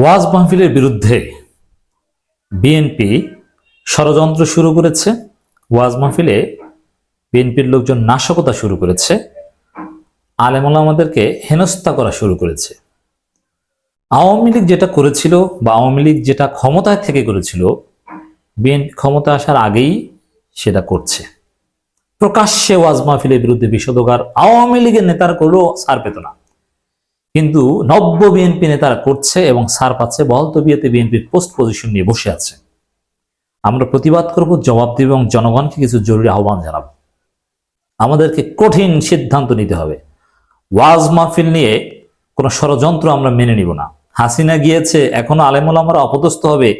ওয়াজ মাহফিলের বিরুদ্ধে বিএনপি ষড়যন্ত্র শুরু করেছে। ওয়াজ মাহফিলে বিএনপির লোকজন নাশকতা শুরু করেছে। আলেমুল আমাদেরকে হেনস্থা করা শুরু করেছে। আওয়ামী লীগ যেটা করেছিল বা আওয়ামী লীগ যেটা ক্ষমতায় থেকে করেছিল, বিএনপি ক্ষমতা আসার আগেই সেটা করছে। প্রকাশ্যে ওয়াজ মাহফিলের বিরুদ্ধে বিষোদগার আওয়ামী লীগের নেতার করলেও সার পেত না। কিন্তু নব্য বিএনপি নেতারা করছে এবং সার পাচ্ছে বহল বিয়েতে বিএনপির পোস্ট পজিশন নিয়ে বসে আছে। আমরা প্রতিবাদ করব, জবাব দেব এবং জনগণকে কিছু জরুরি আহ্বান জানাব। আমাদেরকে কঠিন সিদ্ধান্ত নিতে হবে। ওয়াজ মাহফিল নিয়ে কোনো ষড়যন্ত্র আমরা মেনে নিব না। হাসিনা গিয়েছে, এখনও আলেমুল আমরা অপদস্থ হবে।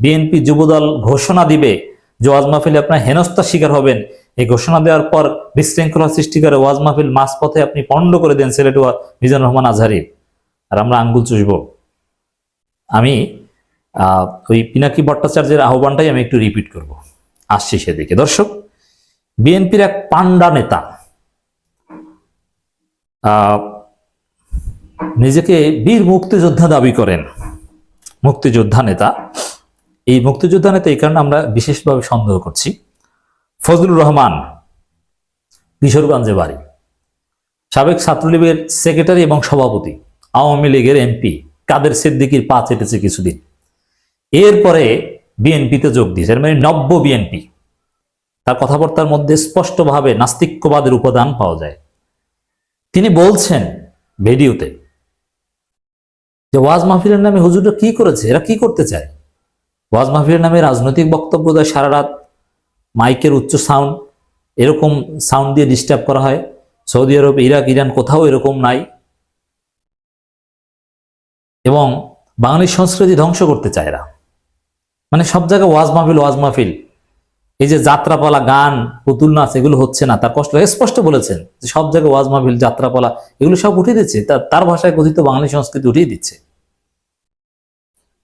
বিএনপি যুবদল ঘোষণা দিবে যে ওয়াজ মাহফিলে আপনার হেনস্থার শিকার হবেন। এই ঘোষণা দেওয়ার পর বিশৃঙ্খলা সৃষ্টি করে ওয়াজ মাহফিল মাঝ পথে আপনি পণ্ড করে দেন সিলেট মিজানুর রহমান আজহারি। আর আমরা আঙ্গুল চুষব। আমি ওই পিনাকি ভট্টাচার্যের আহ্বানটাই আমি একটু রিপিট করব। আসছি সেদিকে। দর্শক, বিএনপির এক পান্ডা নেতা নিজেকে বীর মুক্তিযোদ্ধা দাবি করেন। মুক্তিযোদ্ধা নেতা। এই মুক্তিযোদ্ধা নেতা এই কারণে আমরা বিশেষভাবে সন্দেহ করছি। ফজলুর রহমান, কিশোরগঞ্জে বাড়ি। সাবেক ছাত্রলীগের সেক্রেটারি এবং সভাপতি, আওয়ামী লীগের এমপি কাদের সিদ্দিকির পা চেটেছে কিছুদিন। এরপরে বিএনপিতে যোগ দিয়েছে মানে নব্য বিএনপি। তার কথাবার্তার মধ্যে স্পষ্টভাবে নাস্তিক্যবাদের উপাদান পাওয়া যায়। তিনি বলছেন ভিডিওতে যে ওয়াজ মাহফিলের নামে হুজুররা কি করেছে? এরা কি করতে চায়? ওয়াজ মাহফিলের নামে রাজনৈতিক বক্তব্য দেয় সারা রাত মাইকের উচ্চ সাউন্ড, এরকম সাউন্ড দিয়ে ডিস্টার্ব করা হয়। সৌদি আরব, ইরাক, ইরান কোথাও এরকম নাই। এবং বাঙালি সংস্কৃতি ধ্বংস করতে চায় এরা। মানে সব জায়গায় ওয়াজ মাহফিল ওয়াজ মাহফিল। এই যে যাত্রাপালা, গান, পুতুল নাচ, এগুলো হচ্ছে না, তার কষ্ট স্পষ্ট বলেছেন যে সব জায়গায় ওয়াজ মাহফিল, যাত্রাপালা, এগুলো সব উঠিয়ে দিচ্ছে। তার ভাষায় কথিত বাঙালি সংস্কৃতি উঠিয়ে দিচ্ছে।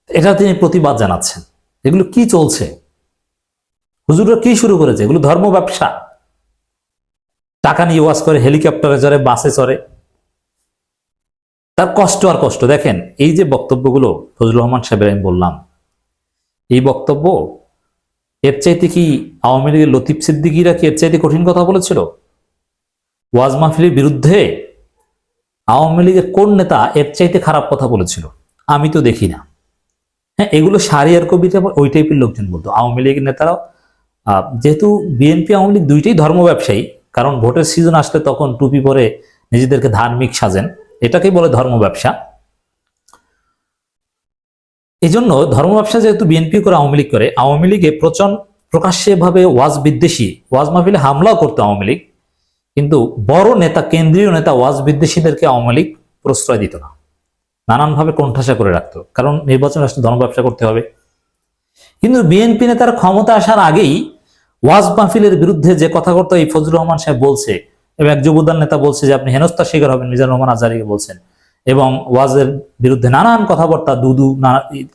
এটা তিনি প্রতিবাদ জানাচ্ছেন। এগুলো কি চলছে? হুজুররা কি শুরু করেছে? এগুলো ধর্ম ব্যবসা। টাকা নিয়ে ওয়াজ করে, হেলিকপ্টারে চড়ে, বাসে চড়ে। তার কষ্ট আর কষ্ট। দেখেন, এই যে বক্তব্যগুলো ফজলুর রহমান সাহেবের আমি বললাম, এই বক্তব্য এর চাইতে কি আওয়ামী লীগের লতিফ সিদ্দিকিরা কি এর চাইতে কঠিন কথা বলেছিল? ওয়াজ মাহফিলের বিরুদ্ধে আওয়ামী লীগের কোন নেতা এর চাইতে খারাপ কথা বলেছিল? আমি তো দেখি না। হ্যাঁ এগুলো সারিয়ার কবিতা ওই টাইপের লোকজন বলতো। আওয়ামী লীগের নেতারাও যেহেতু বিএনপি আওয়ামী লীগ দুইটাই ধর্ম ব্যবসায়ী, কারণ ভোটের সিজন আসলে তখন টুপি পরে নিজেদেরকে ধার্মিক সাজেন, এটাকেই বলে ধর্ম ব্যবসা। এই জন্য ধর্ম ব্যবসা যেহেতু বিএনপি করে, আওয়ামী লীগ করে, আওয়ামী লীগে প্রচণ্ড প্রকাশ্যে ভাবে ওয়াজ বিদ্বেষী, ওয়াজ মাহফিলে হামলাও করতো আওয়ামী লীগ, কিন্তু বড় নেতা, কেন্দ্রীয় নেতা ওয়াজ বিদ্বেষীদেরকে আওয়ামী লীগ প্রশ্রয় দিত না। নানানভাবে কোণঠাসা করে রাখতো, কারণ নির্বাচন আসলে ধর্ম ব্যবসা করতে হবে। কিন্তু বিএনপি নেতার ক্ষমতা আসার আগেই ওয়াজ মাহফিলের বিরুদ্ধে যে কথাবার্তা এই ফজলুর রহমান সাহেব বলছে এবং এক যুবদল নেতা বলছে যে আপনি হেনস্থা শিকার হবেন মিজানুর রহমান আজারিকে বলছেন। এবং ওয়াজের বিরুদ্ধে নানান কথাবার্তা দুদু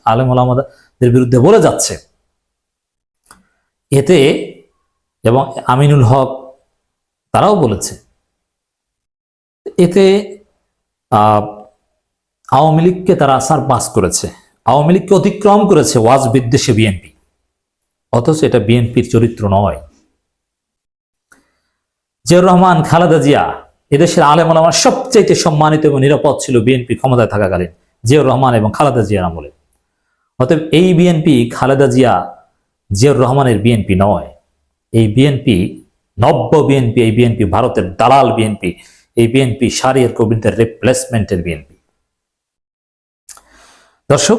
আলেম ওলামাদের বিরুদ্ধে বলে যাচ্ছে। এতে এবং আমিনুল হক তারাও বলেছে। এতে আহ, আওয়ামী লীগকে তারা আসার পাস করেছে আওয়ামী লীগকে অতিক্রম করেছে ওয়াজ বিদ্বেষে বিএনপি। অথচ এটা বিএনপির চরিত্র নয়। জিয়াউর রহমান, খালেদা জিয়া, এদেশের আলেম আমার সবচাইতে সম্মানিত এবং নিরাপদ ছিল বিএনপি ক্ষমতায় থাকাকালীন, জিয়াউর রহমান এবং খালেদা জিয়ার আমলে। অতএব এই বিএনপি খালেদা জিয়া, জিয়াউর রহমানের বিএনপি নয়। এই বিএনপি নব্য বিএনপি, এই বিএনপি ভারতের দালাল বিএনপি, এই বিএনপি সারিয়ার কবিন্দের রিপ্লেসমেন্টের বিএনপি। দর্শক,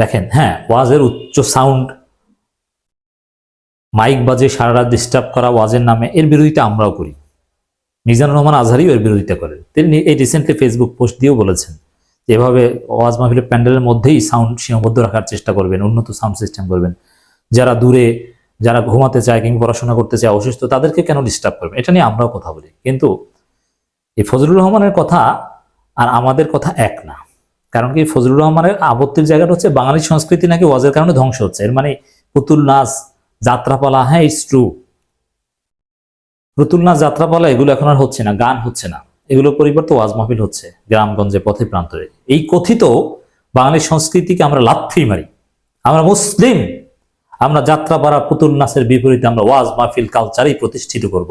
দেখেন হ্যাঁ ওয়াজের উচ্চ সাউন্ড মাইক বাজে সারা রাত ডিস্টার্ব করা ওয়াজের নামে এর বিরোধিতা আমরাও করি। মিজানুর রহমান আজহারিও এর বিরোধিতা করেন। তিনি এই রিসেন্টলি ফেসবুক পোস্ট দিয়েও বলেছেন এভাবে ওয়াজ মাহফিলের প্যান্ডেলের মধ্যেই সাউন্ড সীমাবদ্ধ রাখার চেষ্টা করবেন, উন্নত সাউন্ড সিস্টেম করবেন। যারা দূরে, যারা ঘুমাতে চায় কিংবা পড়াশোনা করতে চায়, অসুস্থ, তাদেরকে কেন ডিস্টার্ব করবেন? এটা নিয়ে আমরাও কথা বলি। কিন্তু এই ফজলুর রহমানের কথা আর আমাদের কথা এক না। কারণ কি, ফজলুর রহমানের আপত্তির জায়গাটা হচ্ছে বাঙালি সংস্কৃতি নাকি ওয়াজের কারণে ধ্বংস হচ্ছে। এর মানে পুতুল নাচ যাত্রাপালা হ্যাঁ ইটস ট্রু নাচ যাত্রাপালা, এগুলো এখন আর হচ্ছে না, গান হচ্ছে না। এগুলোর পরিবর্তে ওয়াজ মাহফিল হচ্ছে গ্রামগঞ্জে পথে প্রান্তরে। এই কথিত বাঙালি সংস্কৃতিকে আমরা লাথি মারি। আমরা মুসলিম। আমরা যাত্রাপাড়া পুতুল নাচের বিপরীতে আমরা ওয়াজ মাহফিল কালচারই প্রতিষ্ঠিত করব।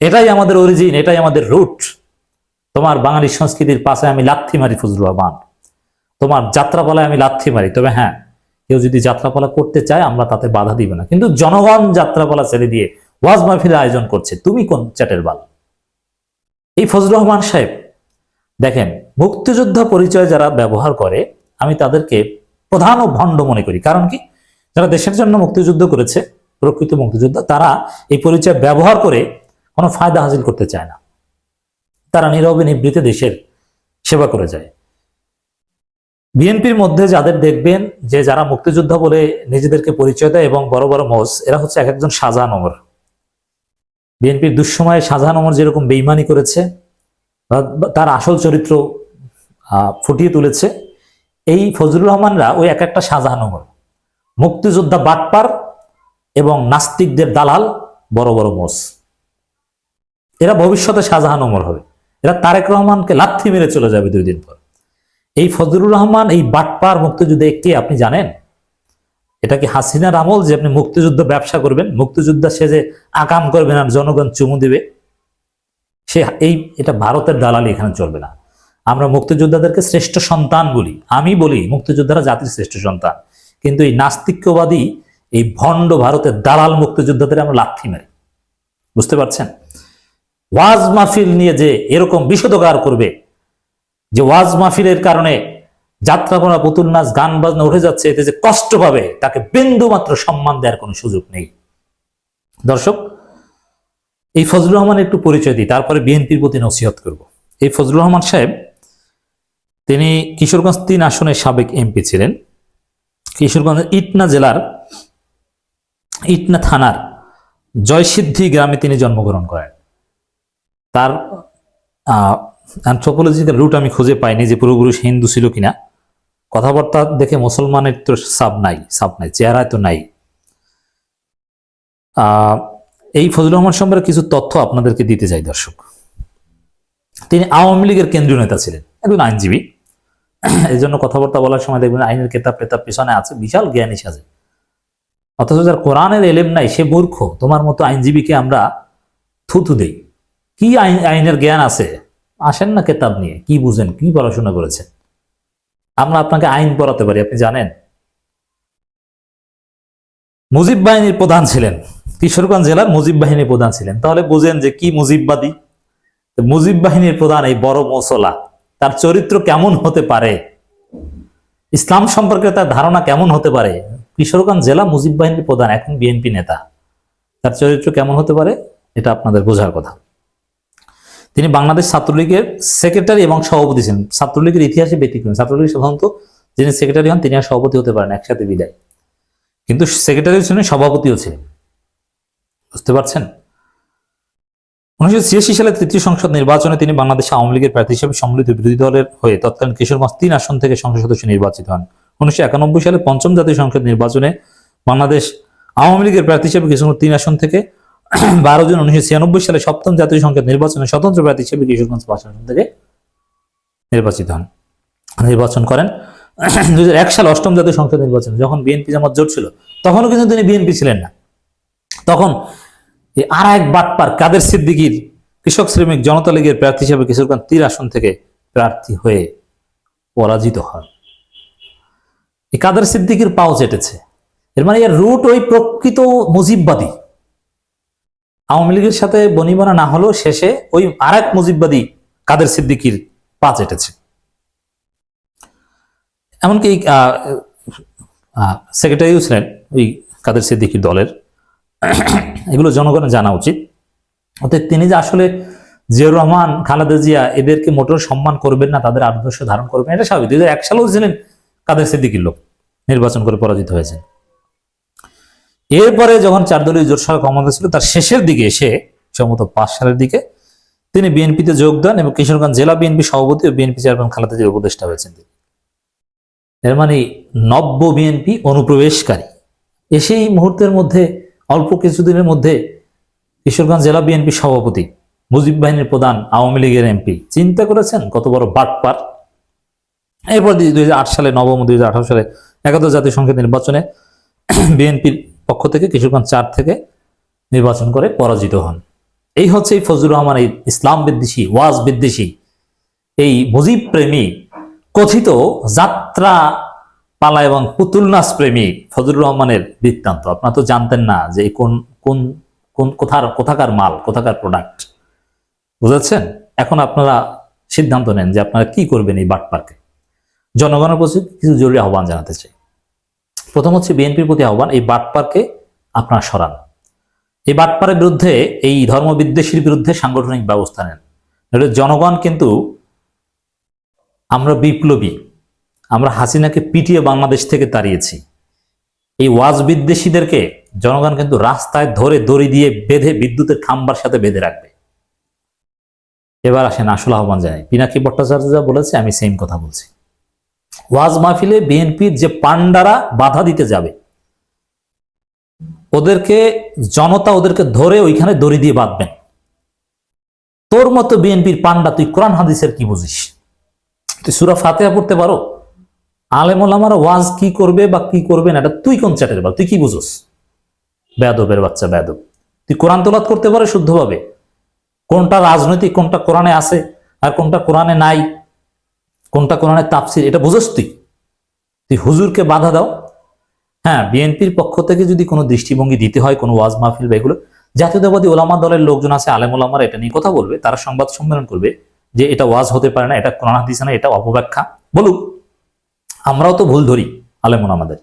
এটাই আমাদের অরিজিন এটাই আমাদের রুট তোমার বাঙালি সংস্কৃতির পাশে আমি লাথি মারি ফজলুর রহমান তোমার যাত্রাপালায় আমি লাথি মারি, তবে হ্যাঁ কেউ যদি যাত্রাপালা করতে চায়, আমরা তাতে বাধা দিব না। কিন্তু জনগণ যাত্রাপালা ছেড়ে দিয়ে ওয়াজ মাহফিলের আয়োজন করছে, তুমি কোন চ্যাটের বাল? এই ফজলুর রহমান সাহেব, দেখেন, মুক্তিযোদ্ধা পরিচয় যারা ব্যবহার করে, আমি তাদেরকে প্রধান ও ভণ্ড মনে করি। কারণ কি? যারা দেশের জন্য মুক্তিযুদ্ধ করেছে, প্রকৃত মুক্তিযোদ্ধা, তারা এই পরিচয় ব্যবহার করে কোনো ফায়দা হাসিল করতে চায় না। তারা নীরবে নিবৃতে দেশের সেবা করে যায়। বিএনপির মধ্যে যাদের দেখবেন যে যারা মুক্তিযোদ্ধা বলে নিজেদেরকে পরিচয় দেয় এবং বড় বড় মোজ এরা হচ্ছে এক একজন শাহজাহান ওমর বিএনপির দুঃসময়ে শাহজাহান ওমর যেরকম বেইমানি করেছে তার আসল চরিত্র ফুটিয়ে তুলেছে, এই ফজলুর রহমানরা ওই এক একটা শাহজাহান ওমর মুক্তিযোদ্ধা বাটপার এবং নাস্তিকদের দালাল বড় বড় মোস এরা ভবিষ্যতে শাহজাহান ওমর হবে। এরা তারেক রহমানকে লাথি মেরে চলে যাবে দুই দিন পর। এই ফজলুর রহমান, এই বাটপার মুক্তিযুদ্ধে একটি আপনি জানেন? এটা কি হাসিনার আমল যে আপনি মুক্তিযুদ্ধ ব্যবসা করবেন? মুক্তিযোদ্ধা সে যে আকাম করবেন আর জনগণ চুমু দিবে? সে এই, এটা ভারতের দালালি, এখানে চলবে না। আমরা মুক্তিযোদ্ধাদেরকে শ্রেষ্ঠ সন্তান বলি। আমি বলি, মুক্তিযোদ্ধারা জাতির শ্রেষ্ঠ সন্তান। কিন্তু এই নাস্তিক্যবাদী, এই ভণ্ড ভারতের দালাল মুক্তিযোদ্ধাদের আমরা লাথি মারি। বুঝতে পারছেন? ওয়াজ মাহফিল নিয়ে যে এরকম বিশদগার করবে যে ওয়াজ মাহফিলের কারণে যাত্রাপনা পুতুল নাচ, গান বাজনা উঠে যাচ্ছে, এতে যে কষ্ট পাবে, তাকে বিন্দু মাত্র সম্মান দেওয়ার কোনো সুযোগ নেই। দর্শক, এই ফজলুর রহমান একটু পরিচয় দিই, তারপরে বিএনপির প্রতি নসিহত করব। এই ফজলুর রহমান সাহেব, তিনি কিশোরগঞ্জ তিন আসনের সাবেক এমপি ছিলেন। কিশোরগঞ্জ ইটনা জেলার ইটনা থানার জয়সিদ্ধি গ্রামে তিনি জন্মগ্রহণ করেন। তার অ্যান্থ্রোপোলজিক্যাল রুট আমি খুঁজে পাইনি যে পূর্বপুরুষ হিন্দু ছিল কিনা। কথাবার্তা দেখে মুসলমানের তো সাব নাই সাব নাই চেহারায় তো নাই। এই ফজলুর রহমান সম্পর্কে কিছু তথ্য আপনাদেরকে দিতে চাই, দর্শক। তিনি আওয়ামী লীগের কেন্দ্রীয় নেতা ছিলেন, একজন আইনজীবী। এই জন্য কথাবার্তা বলার সময় দেখবেন আইনের কেতাব টেতাব পেছনে আছে, বিশাল জ্ঞানী সাজে অথচ যার কোরআনের এলেম নাই, সে মূর্খ। তোমার মতো আইনজীবীকে আমরা থুথু দেই। কি আইন আইনের জ্ঞান আছে? আসেন না কেতাব নিয়ে? কি বুঝেন? কি পড়াশোনা করেছেন? আমরা আপনাকে আইন পড়াতে পারি, আপনি জানেন? মুজিব বাহিনীর প্রধান ছিলেন। কিশোরগঞ্জ জেলার মুজিব বাহিনীর প্রধান ছিলেন। তাহলে বুঝেন যে কি মুজিববাদী? মুজিব বাহিনীর প্রধান এই বড় মসলা। তার চরিত্র কেমন হতে পারে? ইসলাম সম্পর্কে তার ধারণা কেমন হতে পারে? কিশোরগঞ্জ জেলা মুজিব বাহিনীর প্রধান, এখন বিএনপি নেতা। তার চরিত্র কেমন হতে পারে? এটা আপনাদের বোঝার কথা। তিনি বাংলাদেশ ছাত্রলীগের সেক্রেটারি এবং সভাপতি ছিলেন। ছাত্রলীগের ইতিহাসে ব্যতিক্রম। ছাত্রলীগ সাধারণত যিনি সেক্রেটারি হন, তিনি আর সভাপতি হতে পারেন একসাথে বিদায়। কিন্তু সেক্রেটারি ছিলেন, সভাপতিও ছিলেন। বুঝতে পারছেন? উনিশশো ছিয়াশি সালে তৃতীয় সংসদ নির্বাচনে তিনি বাংলাদেশ আওয়ামী লীগের প্রার্থী হিসেবে সম্মিলিত বিরোধী দলের হয়ে তৎকালীন কিশোরগঞ্জ তিন আসন থেকে সংসদ সদস্য নির্বাচিত হন। উনিশশো একানব্বই সালে পঞ্চম জাতীয় সংসদ নির্বাচনে বাংলাদেশ আওয়ামী লীগের প্রার্থী হিসেবে কিশোরগঞ্জ তিন আসন থেকে বারো জুন উনিশশো ছিয়ানব্বই সালে সপ্তম জাতীয় সংসদ নির্বাচনে স্বতন্ত্র প্রার্থী হিসেবে কিশোরগঞ্জ পাঁচ থেকে নির্বাচিত হন। নির্বাচন করেন। দুই সালে অষ্টম জাতীয় সংসদ নির্বাচনে যখন বিএনপি জামাত জোট ছিল, তখনও কিন্তু তিনি বিএনপি ছিলেন না। তখন আর এক বাটপার, কাদের সিদ্দিকির কৃষক শ্রমিক জনতা লীগের প্রার্থী হিসেবে কিশোরগঞ্জ তীর আসন থেকে প্রার্থী হয়ে পরাজিত হন। কাদের সিদ্দিকির পাও চেটেছে। এর মানে এর রুট ওই প্রকৃত মুজিববাদী। আওয়ামী লীগের সাথে বনিবনা না হলেও শেষে ওই আর এক মুজিববাদী কাদের সিদ্দিকির পা চেটেছে। এমনকি সেক্রেটারিও ছিলেন ওই কাদের সিদ্দিকির দলের। এগুলো জনগণের জানা উচিত। অতএব তিনি যে আসলে জিয়াউর রহমান, খালেদা জিয়া এদেরকে মোটর সম্মান করবেন না, তাদের আদর্শ ধারণ করবেন, এটা স্বাভাবিক। এক সালেও ছিলেন কাদের সিদ্দিকির লোক নির্বাচন করে পরাজিত হয়েছেন। এরপরে যখন চার দলীয় জোট সরকার ক্ষমতা ছিল, তার শেষের দিকে এসে সম্ভবত পাঁচ সালের দিকে তিনি বিএনপিতে যোগ দেন এবং কিশোরগঞ্জ জেলা বিএনপি সভাপতি ও বিএনপি চেয়ারম্যান খালেদা জিয়ার উপদেষ্টা হয়েছেন তিনি। এর মানে নব্য বিএনপি অনুপ্রবেশকারী। এসেই মুহূর্তের মধ্যে, অল্প কিছুদিনের মধ্যে কিশোরগঞ্জ জেলা বিএনপি সভাপতি, মুজিব বাহিনীর প্রধান আওয়ামী লীগের এমপি। চিন্তা করেছেন, কত বড় বাটপার। এরপর দুই হাজার আট সালে নবম দুই হাজার আঠারো সালে একাদশ জাতীয় সংসদ নির্বাচনে বিএনপির পক্ষ থেকে কিশোরগঞ্জ চার থেকে নির্বাচন করে পরাজিত হন। এই হচ্ছে এই ফজলুর রহমান, এই ইসলাম বিদ্বেষী, ওয়াজ বিদ্বেষী, এই মুজিব প্রেমী, কথিত যাত্রা পালা এবং পুতুল নাচ প্রেমী ফজলুর রহমানের বৃত্তান্ত। আপনারা তো জানতেন না যে কোন কোন কোন কোথার, কোথাকার মাল, কোথাকার প্রোডাক্ট বুঝেছেন? এখন আপনারা সিদ্ধান্ত নেন যে আপনারা কি করবেন এই বাটপার্কে। জনগণের প্রতি কিছু জরুরি আহ্বান জানাতে চাই। প্রথম হচ্ছে বিএনপির প্রতি আহ্বান, এই বাটপারকে আপনারা সরান। এই বাটপারের বিরুদ্ধে, এই ধর্মবিদ্বেষীর বিরুদ্ধে সাংগঠনিক ব্যবস্থা নেন। জনগণ কিন্তু আমরা বিপ্লবী, আমরা হাসিনাকে পিটিয়ে বাংলাদেশ থেকে তাড়িয়েছি। এই ওয়াজ বিদ্বেষীদেরকে জনগণ কিন্তু রাস্তায় ধরে দড়ি দিয়ে বেঁধে বিদ্যুতের খাম্বার সাথে বেঁধে রাখবে। এবার আসেন আসল আহ্বান জানাই। পিনাকি ভট্টাচার্য যা বলেছে, আমি সেম কথা বলছি। ওয়াজ মাহফিলে বিএনপির যে পান্ডারা বাধা দিতে যাবে, ওদেরকে, জনতা ওদেরকে ধরে ওইখানে দড়ি দিয়ে বাঁধবেন। তোর মতো বিএনপির পান্ডা তুই কোরআন হাদিসের কি বুঝিস? তুই সুরা ফাতেহা পড়তে পারো? আলেমুল আমার ওয়াজ কি করবে বা কি করবে না, এটা তুই কোন চ্যাটের বা তুই কি বুঝোস? বেদবের বাচ্চা বেদব তুই কোরআন তোলাত করতে পারে শুদ্ধভাবে। কোনটা রাজনৈতিক, কোনটা কোরআনে আছে, আর কোনটা কোরআনে নাই কোনটা কোরআনে তাফসির, এটা বুঝোস তুই। তুই হুজুরকে বাধা দাও। হ্যাঁ বিএনপির পক্ষ থেকে যদি কোনো দৃষ্টিভঙ্গি দিতে হয়, কোনো ওয়াজ মাহফিল বা এগুলো, জাতীয়তাবাদী ওলামা দলের লোকজন আছে, আলেম ওলামারা এটা নিয়ে কথা বলবে, তারা সংবাদ সম্মেলন করবে যে এটা ওয়াজ হতে পারে না, এটা কোরআন হাদিস না, এটা অপব্যাখ্যা। বলুক, আমরাও তো ভুল ধরি আলেম ওলামাদের।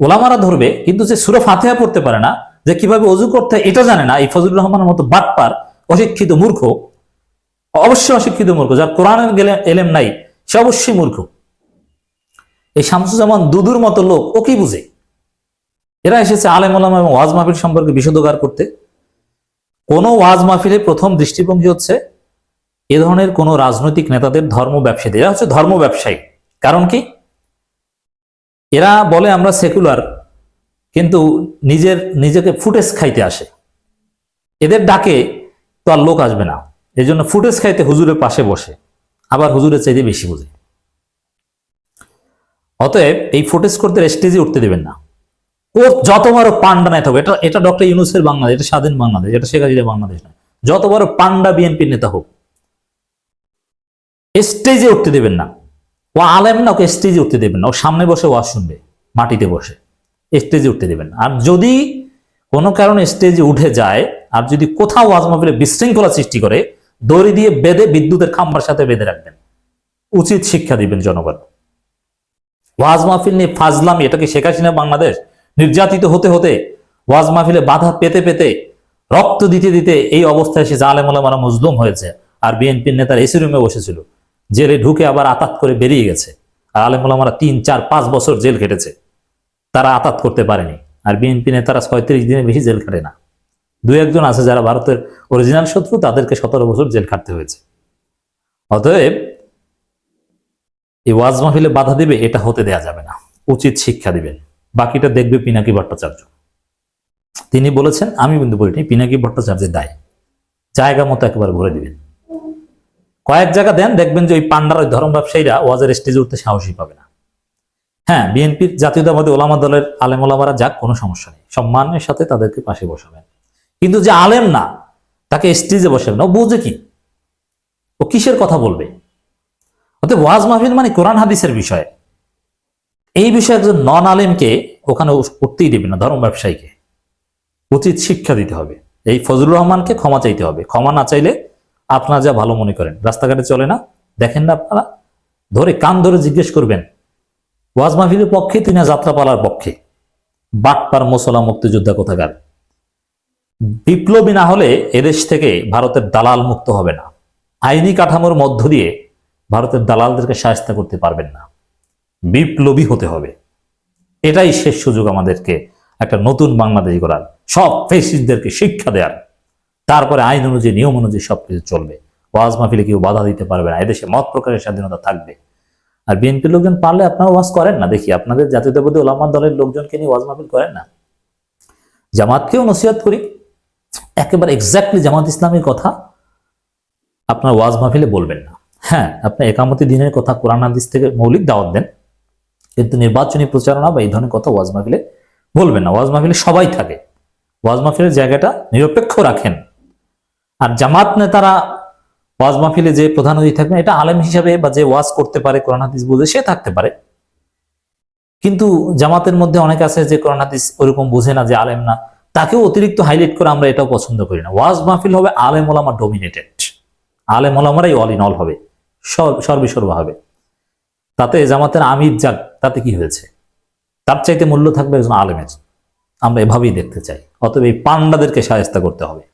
ওলামারা ধরবে, কিন্তু যে সুরে ফাতেহা পড়তে পারে না, যে কীভাবে অজু করতে এটা জানে না। এই ফজলুর রহমানের মতো বাটপার, অশিক্ষিত মূর্খ অবশ্যই অশিক্ষিত মূর্খ, যার কোরআনের গেলে এলেম নাই, সে অবশ্যই মূর্খ। এই শামসুজ্জামান দুদুর মতো লোক, ও কি বুঝে? এরা এসেছে আলেম ওলামা এবং ওয়াজ মাহফিল সম্পর্কে বিশদগার করতে। কোন ওয়াজ মাহফিলে প্রথম দৃষ্টিভঙ্গি হচ্ছে এ ধরনের কোন রাজনৈতিক নেতাদের ধর্ম ব্যবসায়ী এরা হচ্ছে ধর্ম ব্যবসায়ী। কারণ কি? এরা বলে আমরা সেকুলার, কিন্তু নিজের, নিজেকে ফুটেজ খাইতে আসে। এদের ডাকে তো আর লোক আসবে না। এই জন্য ফুটেজ খাইতে হুজুরের পাশে বসে, আবার হুজুরের চাইতে বেশি বোঝে। অতএব এই ফুটেজ করতে স্টেজে উঠতে দেবেন না। ও যত বড় পান্ডা নেতা হোক, এটা এটা ডক্টর ইউনুসের বাংলাদেশ, এটা স্বাধীন বাংলাদেশ, এটা শেখ হাসিনা বাংলাদেশ না যত বড় পান্ডা বিএনপির নেতা হোক, স্টেজে উঠতে দেবেন না। ও আলেম না, ওকে স্টেজে উঠতে দেবেন না। ও সামনে বসে ওয়াজ শুনবে, মাটিতে বসে, স্টেজে উঠতে দেবেন না। আর যদি কোনো কারণে স্টেজে উঠে যায়, আর যদি কোথাও ওয়াজ মাহফিলে বিশৃঙ্খলা সৃষ্টি করে দড়ি দিয়ে বেঁধে বিদ্যুতের খাম্বার সাথে বেঁধে রাখবেন। উচিত শিক্ষা দিবেন জনগণ। ওয়াজ মাহফিল নিয়ে ফাজলামি এটাকে শেখ হাসিনা বাংলাদেশ? নির্যাতিত হতে হতে ওয়াজ মাহফিলে বাধা পেতে পেতে, রক্ত দিতে দিতে এই অবস্থায় সে জালেম মারা মজলুম হয়েছে আর বিএনপির নেতার এসি রুমে বসেছিল। জেলে ঢুকে আবার আতাত করে বেরিয়ে গেছে। আর আলেম মারা তিন, চার, পাঁচ বছর জেল খেটেছে। তারা আতাত করতে পারেনি। আর বিএনপি নেতারা ছয়ত্রিশ দিনের বেশি জেল খাটে না। দু একজন আছে যারা ভারতের অরিজিনাল শত্রু, তাদেরকে সতেরো বছর জেল খাটতে হয়েছে। অতএব এই ওয়াজ মাহফিলে বাধা দিবে, এটা হতে দেয়া যাবে না। উচিত শিক্ষা দিবেন। বাকিটা দেখবে পিনাকি ভট্টাচার্য। তিনি বলেছেন, আমি কিন্তু বলিনি পিনাকি ভট্টাচার্যের দায়। জায়গা মতো একেবারে ভরে দিবেন। কয়েক জায়গা দেন, দেখবেন যে ওই পান্ডার, ওই ধর্ম ব্যবসায়ীরা ওয়াজের স্টেজে উঠতে সাহসী পাবে না। হ্যাঁ বিএনপির জাতীয়তাবাদী ওলামা দলের আলেম ওলামারা যাক, কোনো সমস্যা নেই। সম্মানের সাথে তাদেরকে পাশে বসাবেন। কিন্তু যে আলেম না, তাকে স্টেজে বসাবেন ও বুঝে কি? ও কিসের কথা বলবে? অতএব ওয়াজ মাহফিল মানে কোরআন হাদিসের বিষয়। এই বিষয়ে একজন নন আলেমকে ওখানে উঠতেই দেবে না, ধর্ম ব্যবসায়ীকে। উচিত শিক্ষা দিতে হবে। এই ফজলুর রহমানকে ক্ষমা চাইতে হবে। ক্ষমা না চাইলে আপনারা যা ভালো মনে করেন। রাস্তাঘাটে চলে না? দেখেন না আপনারা? ধরে কান ধরে জিজ্ঞেস করবেন, ওয়াজ মাহফিলের পক্ষে, তিনি যাত্রাপালার পক্ষে? বাটপার মোসলা মুক্তিযোদ্ধা কোথাকার? বিপ্লবী না হলে এদেশ থেকে ভারতের দালাল মুক্ত হবে না। আইনি কাঠামোর মধ্য দিয়ে ভারতের দালালদেরকে সাহায্য করতে পারবেন না। বিপ্লবী হতে হবে। এটাই শেষ সুযোগ আমাদেরকে একটা নতুন বাংলাদেশ করার সব ফেসিসদেরকে শিক্ষা দেওয়ার তারপরে আইন অনুযায়ী, নিয়ম অনুযায়ী সবকিছু চলবে। ওয়াজ মাহফিলে কেউ বাধা দিতে পারবে না। এদেশে মত প্রকাশের স্বাধীনতা থাকবে। আর বিএনপির লোকজন পারলে আপনারা ওয়াজ করেন না। দেখি আপনাদের জাতীয়তাবাদী ওলামা দলের লোকজনকে নিয়ে ওয়াজ মাহফিল করেন না। জামাতকেও নসিহত করি। একেবারে এক্স্যাক্টলি জামাত ইসলামের কথা আপনার ওয়াজ মাহফিলে বলবেন না। হ্যাঁ আপনি একামতি দিনের কথা কোরআন হাদিস থেকে মৌলিক দাওয়াত দেন, কিন্তু নির্বাচনী প্রচারণা বা এই ধরনের কথা ওয়াজ মাহফিলে বলবেন না। ওয়াজ মাহফিলে সবাই থাকে। ওয়াজ মাহফিলের জায়গাটা নিরপেক্ষ রাখেন। আর জামাত নেতারা ওয়াজ মাহফিলে যে প্রধান অতিথি থাকবেন, এটা আলেম হিসাবে বা যে ওয়াজ করতে পারে, কোরআন হাদিস বুঝে সে থাকতে পারে। কিন্তু জামাতের মধ্যে অনেক আছে যে কোরআন হাদিস ওরকম বুঝে না যে আলেম না। তাকেও অতিরিক্ত হাইলাইট করে আমরা এটাও পছন্দ করি না। ওয়াজ মাহফিল হবে আলে ওলামা ডোমিনেটেড আলেম ওলামারাই অল ইন অল হবে। সর্বিসর্ব সর্বেসর্বা হবে। তাতে জামাতের আমির যাক, তাতে কি হয়েছে? তার চাইতে মূল্য থাকবে একজন আলেমের। আমরা এভাবেই দেখতে চাই। অতএব এই পান্ডাদেরকে সাহায্য করতে হবে।